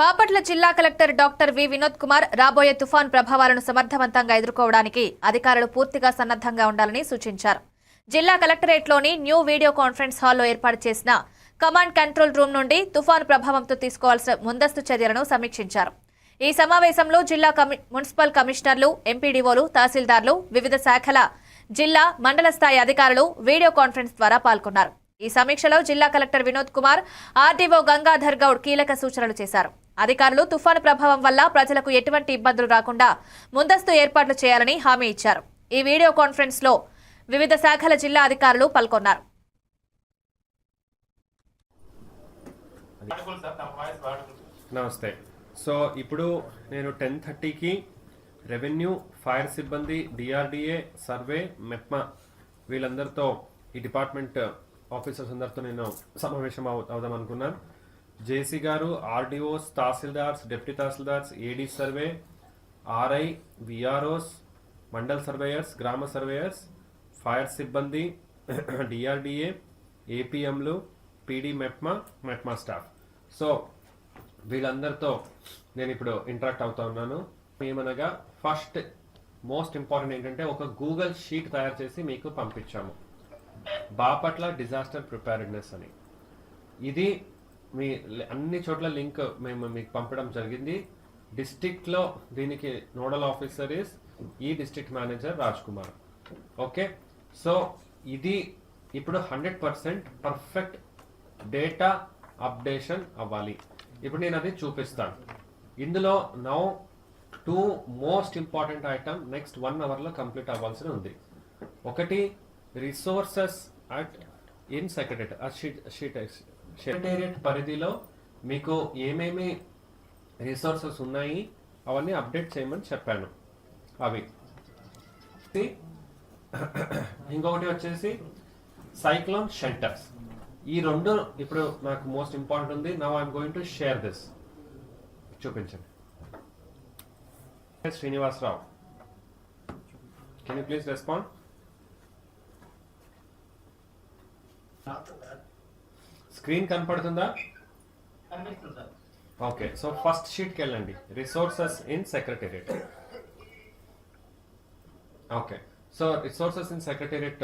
బాపట్ల జిల్లా collector doctor V Vinod Kumar రాబోయే తుఫాన్ ప్రభావాలను సమర్థవంతంగా ఎదుర్కోవడానికి అధికారులు పూర్తిగా సన్నద్ధంగా ఉండాలని సూచించారు. జిల్లా కలెక్టరేట్లోని న్యూ వీడియో కాన్ఫరెన్స్ హాల్లో ఏర్పాటు చేసిన కమాండ్ కంట్రోల్ రూమ్ నుండి తుఫాను ప్రభావంతో తీసుకోవాల్సిన ముందస్తు చర్యలను సమీక్షించారు. ఈ సమావేశంలో జిల్లా మున్సిపల్ కమిషనర్లు ఎంపీడీఓలు తహసీల్దార్లు వివిధ శాఖల జిల్లా మండల స్థాయి అధికారులు వీడియో కాన్ఫరెన్స్ ద్వారా పాల్గొన్నారు. ఈ సమీక్షలో జిల్లా కలెక్టర్ వినోద్ కుమార్ ఆర్డీఓ గంగాధర్ గౌడ్ కీలక సూచనలు చేశారు. అధికారులు తుఫాను ప్రభావం వల్ల ప్రజలకు ఎటువంటి ఇబ్బందులు రాకుండా ముందస్తు ఏర్పాట్లు చేయాలని హామీ ఇచ్చారు. ఈ వీడియో కాన్ఫరెన్స్లో వివిధ శాఖల జిల్లా అధికారులు పాల్గొన్నారు. నమస్తే. సో ఇప్పుడు నేను టెన్ థర్టీకి రెవెన్యూ ఫైర్ సిబ్బంది డిఆర్డిఏ సర్వే మెప్మా వీళ్ళందరితో ఈ డిపార్ట్మెంట్ ఆఫీసర్స్ అందరితో నేను సమావేశం అవుదాం అనుకున్నాను జేసీ గారు RDOs tahsildars deputy tahsildars AD survey RI VROs mandal surveyors గ్రామ సర్వేయర్స్ ఫైర్ సిబ్బంది DRDA ఏపీఎంలు PD MEPMA MEPMA staff. So వీళ్ళందరితో నేను ఇప్పుడు ఇంటరాక్ట్ అవుతా ఉన్నాను. ఏమనగా ఫస్ట్ మోస్ట్ ఇంపార్టెంట్ ఏంటంటే ఒక గూగుల్ షీట్ తయారు చేసి మీకు పంపించాము. బాపట్ల డిజాస్టర్ ప్రిపేర్డ్నెస్ అని. ఇది మీ అన్ని చోట్ల లింక్ మేము మీకు పంపడం జరిగింది. డిస్టిక్లో దీనికి నోడల్ ఆఫీసర్ ఇస్ ఈ district manager Raj Kumar okay? So ఇది ఇప్పుడు hundred percent perfect data updation అవ్వాలి. ఇప్పుడు నేను అది చూపిస్తాను. ఇందులో now two most important item next one అవర్లో కంప్లీట్ అవ్వాల్సి ఉంది. ఒకటి resources at in secretary sheet sheet secretariat పరిధిలో మీకు ఏమేమి రిసోర్సెస్ ఉన్నాయి అవన్నీ అప్డేట్ చేయమని చెప్పాను. అవి. ఇంకొకటి వచ్చేసి సైక్లోన్ షెల్టర్స్. ఈ రెండు ఇప్పుడు నాకు మోస్ట్ ఇంపార్టెంట్ ఉంది. Now I'm going to share this చూపించండి. Srinivasarao can you please respond screen కనపడుతుందా? ఓకే సో ఫస్ట్ షీట్కి వెళ్ళండి. Resources in secretariat okay so resources in secretariat